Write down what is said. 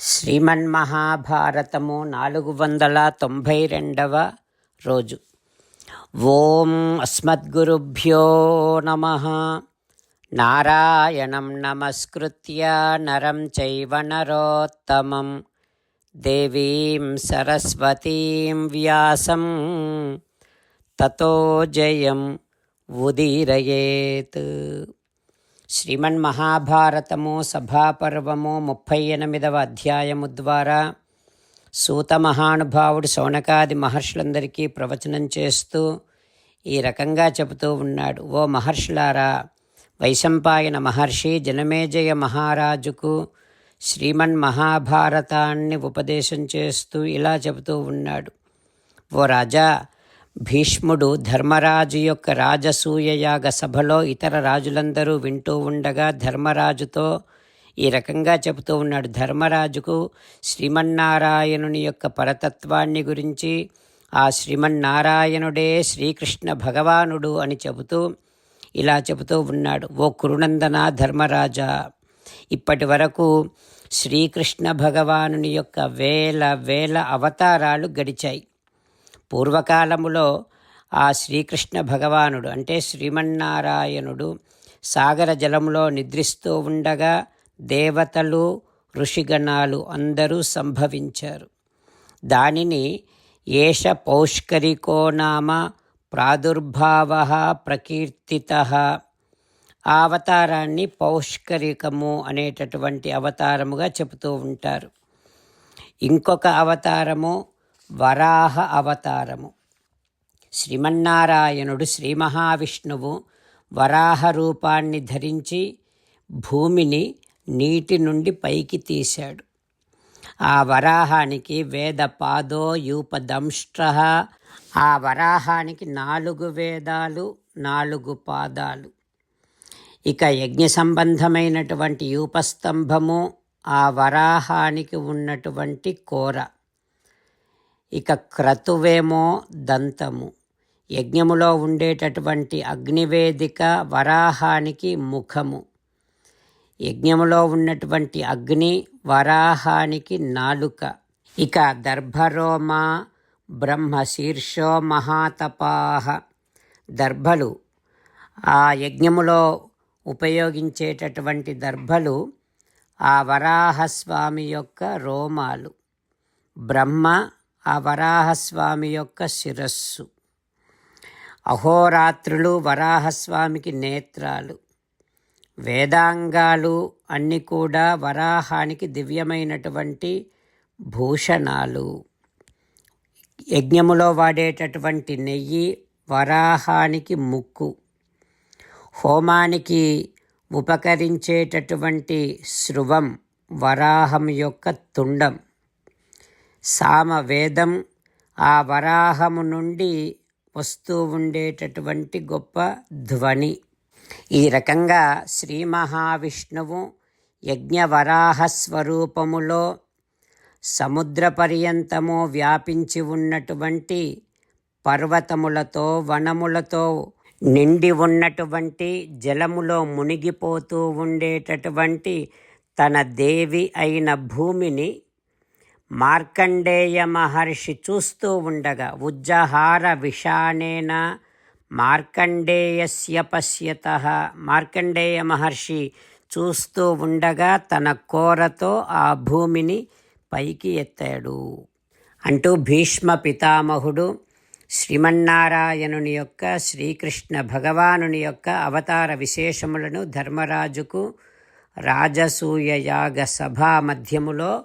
శ్రీమన్మహాభారతము నాలుగు వందల తొంభై రెండవ రోజు. ఓం అస్మద్గురుభ్యో నమ. నారాయణం నమస్కృత్య నరం చైవ నరోత్తమం. దేవీం సరస్వతీం వ్యాసం. తతో జయం ఉదీరయేత్. శ్రీమన్ మహాభారతము సభాపర్వము ముప్పై ఎనిమిదవ అధ్యాయము ద్వారా సూత మహానుభావుడు శౌనకాది మహర్షులందరికీ ప్రవచనం చేస్తూ ఈ రకంగా చెబుతూ ఉన్నాడు. ఓ మహర్షులారా వైశంపాయన మహర్షి జనమేజయ మహారాజుకు శ్రీమన్ మహాభారతాన్ని ఉపదేశం చేస్తూ ఇలా చెబుతూ ఉన్నాడు. ఓ రాజా భీష్ముడు ధర్మరాజు యొక్క రాజసూయయాగ సభలో ఇతర రాజులందరూ వింటూ ఉండగా ధర్మరాజుతో ఈ రకంగా చెబుతూ ఉన్నాడు. ధర్మరాజుకు శ్రీమన్నారాయణుని యొక్క పరతత్వాన్ని గురించి ఆ శ్రీమన్నారాయణుడే శ్రీకృష్ణ భగవానుడు అని చెబుతూ ఇలా చెబుతూ ఉన్నాడు. ఓ కురునందన ధర్మరాజా ఇప్పటి వరకు శ్రీకృష్ణ భగవానుని యొక్క వేల వేల అవతారాలు గడిచాయి. పూర్వకాలములో ఆ శ్రీకృష్ణ భగవానుడు అంటే శ్రీమన్నారాయణుడు సాగర జలంలో నిద్రిస్తూ ఉండగా దేవతలు ఋషిగణాలు అందరూ సంభవించారు. దానిని ఏష పౌష్కరికో నామ ప్రాదుర్భావ ప్రకీర్తిత. ఆ అవతారాన్ని పౌష్కరికము అనేటటువంటి అవతారముగా చెబుతూ ఉంటారు. ఇంకొక అవతారము వరాహ అవతారము. శ్రీమన్నారాయణుడు శ్రీ మహావిష్ణువు వరాహ రూపాన్ని ధరించి భూమిని నీటి నుండి పైకి తీశాడు. ఆ వరాహానికి వేద పాదో యూపదంష్ట ఆ వరాహానికి నాలుగు వేదాలు నాలుగు పాదాలు. ఇక యజ్ఞ సంబంధమైనటువంటి యూపస్తంభము ఆ వరాహానికి ఉన్నటువంటి కోర. ఇక క్రతువేమో దంతము. యజ్ఞములో ఉండేటటువంటి అగ్నివేదిక వరాహానికి ముఖము. యజ్ఞములో ఉన్నటువంటి అగ్ని వరాహానికి నాలుక. ఇక దర్భరోమ బ్రహ్మ శీర్షో మహాతపాహ దర్భలు. ఆ యజ్ఞములో ఉపయోగించేటటువంటి దర్భలు ఆ వరాహస్వామి యొక్క రోమాలు. బ్రహ్మ ఆ వరాహస్వామి యొక్క శిరస్సు. అహోరాత్రులు వరాహస్వామికి నేత్రాలు. వేదాంగాలు అన్నీ కూడా వరాహానికి దివ్యమైనటువంటి భూషణాలు. యజ్ఞములో వాడేటటువంటి నెయ్యి వరాహానికి ముక్కు. హోమానికి ఉపకరించేటటువంటి శృవం వరాహం యొక్క తుండం. సామవేదం ఆ వరాహము నుండి వస్తూ ఉండేటటువంటి గొప్ప ధ్వని. ఈ రకంగా శ్రీ మహావిష్ణువు యజ్ఞవరాహ స్వరూపములో సముద్ర పర్యంతము వ్యాపించి ఉన్నటువంటి పర్వతములతో వనములతో నిండి ఉన్నటువంటి జలములో మునిగిపోతూ ఉండేటటువంటి తన దేవి అయిన భూమిని మార్కండేయ మహర్షి చూస్తూ ఉండగా ఉజ్జహార విషాణేన మార్కండేయస్య పశ్యత. మార్కండేయ మహర్షి చూస్తూ ఉండగా తన కోరతో ఆ భూమిని పైకి ఎత్తాడు. అంటూ భీష్మ పితామహుడు శ్రీమన్నారాయణుని యొక్క శ్రీకృష్ణ భగవానుని యొక్క అవతార విశేషములను ధర్మరాజుకు రాజసూయ యాగ సభా మధ్యములో